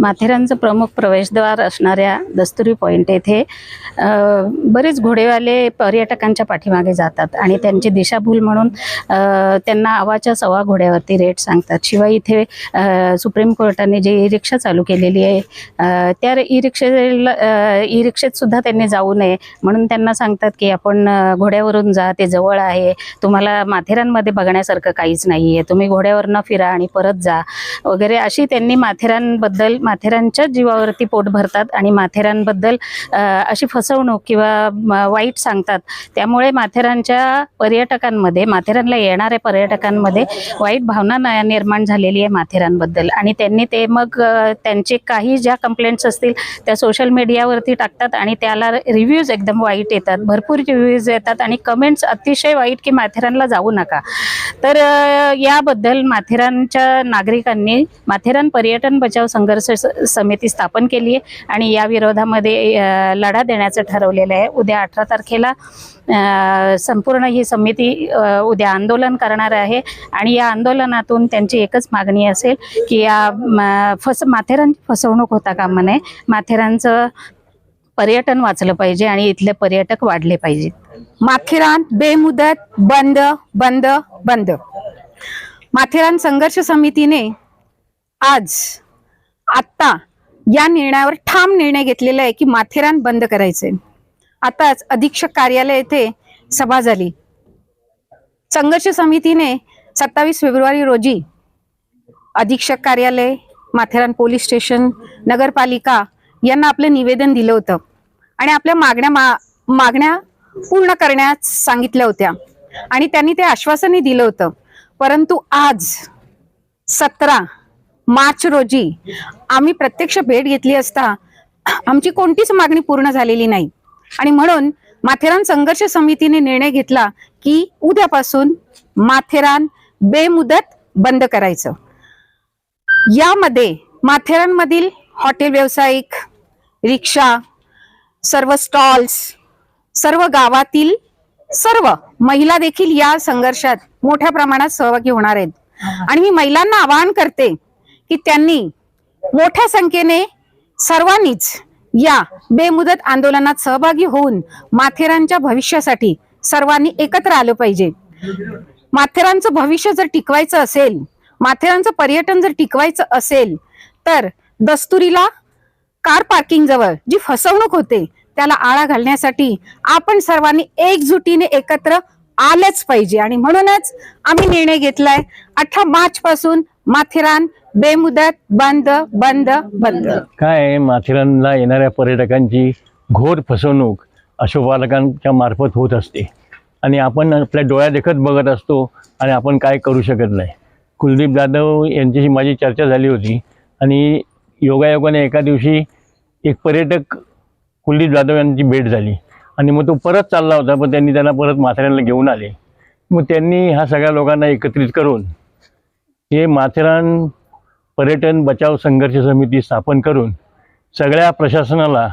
माथेरानचं प्रमुख प्रवेशद्वार असणाऱ्या दस्तुरी पॉईंट येथे बरेच घोडेवाले पर्यटकांच्या पाठीमागे जातात आणि त्यांची दिशाभूल म्हणून त्यांना आवाच्या सव्वा घोड्यावरती रेट सांगतात. शिवाय इथे सुप्रीम कोर्टाने जी ई रिक्षा चालू केलेली आहे त्या ई रिक्षेला ई रिक्षेत सुद्धा त्यांनी जाऊ नये म्हणून त्यांना सांगतात की आपण घोड्यावरून जा ते जवळ आहे. तुम्हाला माथेरानमध्ये बघण्यासारखं काहीच नाही आहे तुम्ही घोड्यावरनं फिरा आणि परत जा. वगैरे अशी त्यांनी माथेरानबद्दल माथेरानच्या जीवावरती पोट भरतात आणि माथेरानबद्दल अशी फसवणूक किंवा वाईट सांगतात. त्यामुळे माथेरानच्या पर्यटकांमध्ये माथेरानला येणाऱ्या पर्यटकांमध्ये वाईट भावना न- निर्माण झालेली आहे माथेरानबद्दल. आणि त्यांनी ते मग त्यांचे काही ज्या कंप्लेंट्स असतील त्या सोशल मीडियावरती टाकतात आणि त्याला रिव्ह्यूज एकदम वाईट येतात. भरपूर रिव्ह्यूज येतात आणि कमेंट्स अतिशय वाईट की माथेरानला जाऊ नका. तर याबद्दल माथेरानच्या नागरिकांनी माथेरान पर्यटन बचाव संघर्ष समिती स्थापन केली आहे आणि या विरोधामध्ये लढा देण्याचं ठरवलेलं आहे. उद्या अठरा तारखेला संपूर्ण ही समिती उद्या आंदोलन करणार आहे आणि या आंदोलनातून त्यांची एकच मागणी असेल की या फस माथेरानची फसवणूक होता कामा नये. माथेरानचं पर्यटन वाचलं पाहिजे आणि इथले पर्यटक वाढले पाहिजेत. माथेरान बेमुदत बंद बंद बंद. माथेरान संघर्ष समितीने आज आत्ता या निर्णयावर ठाम निर्णय घेतलेला आहे की माथेरान बंद करायचे आताच अधीक्षक कार्यालय येथे सभा झाली. संघर्ष समितीने सत्तावीस फेब्रुवारी रोजी अधीक्षक कार्यालय माथेरान पोलीस स्टेशन नगरपालिका यांना आपलं निवेदन दिलं होतं आणि आपल्या मागण्या मा मागण्या पूर्ण करण्यास सांगितल्या होत्या आणि त्यांनी ते आश्वासनही दिलं होतं. परंतु आज सतरा मार्च रोजी आम्ही प्रत्यक्ष भेट घेतली असता आमची कोणतीच मागणी पूर्ण झालेली नाही. आणि म्हणून माथेरान संघर्ष समितीने निर्णय घेतला की उद्यापासून माथेरान बेमुदत बंद करायचं. यामध्ये माथेरानमधील हॉटेल व्यावसायिक रिक्षा सर्व स्टॉल्स सर्व गावातील सर्व महिला देखील या संघर्षात मोठ्या प्रमाणात सहभागी होणार आहेत. आणि मी महिलांना आवाहन करते की त्यांनी मोठ्या संख्येने सर्वांनीच या बेमुदत आंदोलनात सहभागी होऊन माथेरानच्या भविष्यासाठी सर्वांनी एकत्र आलं पाहिजे. माथेरानचं भविष्य जर टिकवायचं असेल माथेरानचं पर्यटन जर टिकवायचं असेल तर दस्तुरीला कार पार्किंग जवळ जी फसवणूक होते त्याला आळा घालण्यासाठी आपण सर्वांनी एकजुटीने एकत्र आलंच पाहिजे. आणि म्हणूनच आम्ही निर्णय घेतलाय अठरा मार्च पासून माथेरान बेमुदत बंद बंद बंद. काय आहे, माथेरानला येणाऱ्या पर्यटकांची घोर फसवणूक अशोपालकांच्या मार्फत होत असते. आणि आपण आपल्या डोळ्या देखत बघत असतो आणि आपण काय करू शकत नाही. कुलदीप जाधव यांच्याशी माझी चर्चा झाली होती आणि योगायोगाने एका दिवशी एक पर्यटक कुलदीप जाधव यांची भेट झाली. आणि मग तो परत चालला होता पण त्यांनी त्यांना परत माथेरानला घेऊन आले. मग त्यांनी ह्या सगळ्या लोकांना एकत्रित करून हे माथेरान पर्यटन बचाव संघर्ष समिती स्थापन करून सगळ्या प्रशासनाला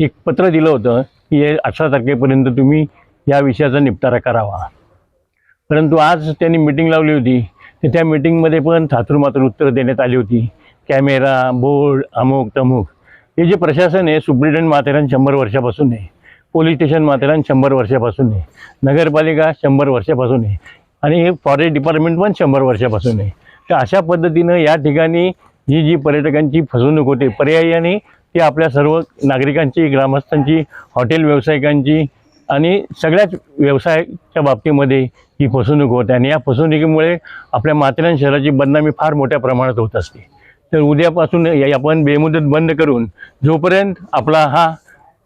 एक पत्र दिलं होतं की हे अठरा तारखेपर्यंत तुम्ही या विषयाचा निपटारा करावा. परंतु आज त्यांनी मीटिंग लावली होती. तर त्या मीटिंगमध्ये पण थातूरमात्र उत्तरं देण्यात आली होती. कॅमेरा बोर्ड अमुक तमुक हे जे प्रशासन आहे सुप्रिटेंड माथेरान शंभर वर्षापासून आहे. पोलीस स्टेशन माथेरान शंभर वर्षापासून आहे. नगरपालिका शंभर वर्षापासून आहे. आणि हे फॉरेस्ट डिपार्टमेंट पण शंभर वर्षापासून आहे. तर अशा पद्धतीनं या ठिकाणी ही जी पर्यटकांची फसवणूक होते पर्यायाने ती आपल्या सर्व नागरिकांची ग्रामस्थांची हॉटेल व्यावसायिकांची आणि सगळ्याच व्यवसायाच्या बाबतीमध्ये ही फसवणूक होते आणि या फसवणुकीमुळे आपल्या माथेरान शहराची बदनामी फार मोठ्या प्रमाणात होत असते. तर उद्यापासून आपण बेमुदत बंद करून जोपर्यंत आपला हा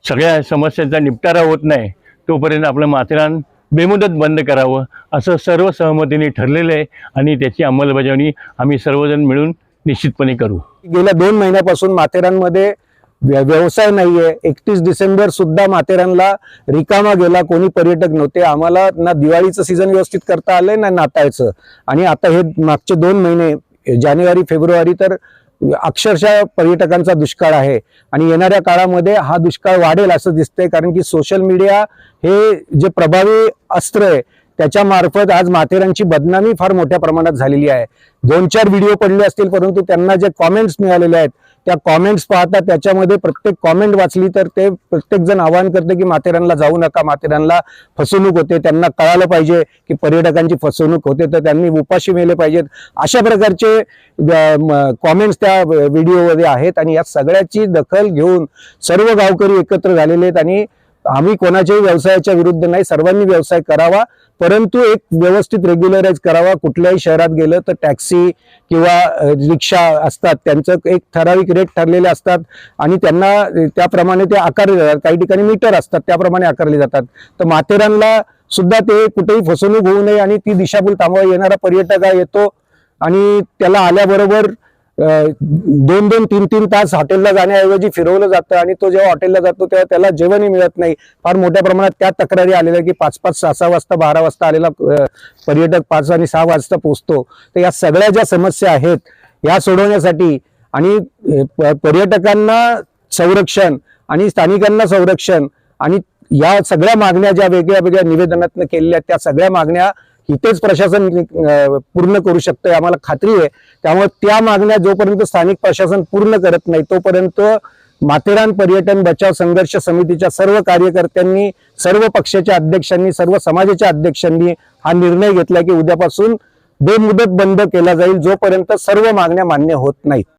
सगळ्या समस्यांचा निपटारा होत नाही तोपर्यंत आपलं माथेरान बेमुदत बंद करावं असं सर्व सहमतीने ठरलेलं आहे आणि त्याची अंमलबजावणी आम्ही सर्वजण मिळून निश्चितपणे करू. गेल्या दोन महिन्यापासून माथेरानमध्ये व्य- व्यवसाय आहे एकतीस डिसेंबर सुद्धा माथेरानला रिकामा गेला कोणी पर्यटक नव्हते. आम्हाला ना दिवाळीचं सीझन व्यवस्थित करता आलंय ना नाताळचं. आणि आता हे मागचे दोन महिने जानेवारी फेब्रुवारी तर अक्षरशः पर्यटकांचा दुष्काळ आहे. आणि येणाऱ्या काळामध्ये हा दुष्काळ वाढेल असं दिसतंय कारण की सोशल मीडिया हे जे प्रभावी अस्त्र आहे त्याच्या मार्फत आज माथेरांची बदनामी फार मोठ्या प्रमाणात झालेली आहे. दोन चार व्हिडिओ पडले असतील परंतु त्यांना जे कॉमेंट्स मिळालेले आहेत त्या कॉमेंट्स पाहता त्याच्यामध्ये प्रत्येक कॉमेंट वाचली तर ते प्रत्येकजण आवाहन करते की माथेरानला जाऊ नका माथेरानला फसवणूक होते. त्यांना कळालं पाहिजे की पर्यटकांची फसवणूक होते तर त्यांनी उपाशी मेले पाहिजेत. अशा प्रकारचे कॉमेंट्स त्या व्हिडिओमध्ये आहेत आणि या सगळ्याची दखल घेऊन सर्व गावकरी एकत्र झालेले आहेत आणि आम्ही कोणाच्याही व्यवसायाच्या विरुद्ध नाही सर्वांनी व्यवसाय करावा परंतु एक व्यवस्थित रेग्युलराईज करावा. कुठल्याही शहरात गेलं तर टॅक्सी किंवा रिक्षा असतात. त्यांचं एक ठराविक रेट ठरलेले असतात आणि त्यांना त्याप्रमाणे ते आकारले जातात. काही ठिकाणी मीटर असतात त्याप्रमाणे आकारले जातात. तर माथेरानला सुद्धा ते कुठेही फसवणूक होऊ नये आणि ती दिशाभूल थांबवा येणारा पर्यटक हा येतो आणि त्याला आल्याबरोबर दोन दोन तीन तीन तास हॉटेलला जाण्याऐवजी फिरवलं जातं आणि तो जेव्हा हॉटेलला जातो तेव्हा त्याला जेवणही मिळत नाही. फार मोठ्या प्रमाणात त्या तक्रारी आलेल्या की पाच पाच सहा सहा वाजता बारा वाजता आलेला पर्यटक पाच आणि सहा वाजता पोचतो तर या सगळ्या ज्या समस्या आहेत या सोडवण्यासाठी आणि प- पर्यटकांना संरक्षण आणि स्थानिकांना संरक्षण आणि या सगळ्या मागण्या ज्या वेगळ्या वेगळ्या निवेदनातनं केलेल्या त्या सगळ्या मागण्या इथेच प्रशासन पूर्ण करू शकतं आम्हाला खात्री आहे. त्यामुळे त्या मागण्या जोपर्यंत स्थानिक प्रशासन पूर्ण करत नाही तोपर्यंत माथेरान पर्यटन बचाव संघर्ष समितीच्या सर्व कार्यकर्त्यांनी सर्व पक्षाच्या अध्यक्षांनी सर्व समाजाच्या अध्यक्षांनी हा निर्णय घेतला की उद्यापासून बेमुदत बंद केला जाईल जोपर्यंत सर्व मागण्या मान्य होत नाहीत.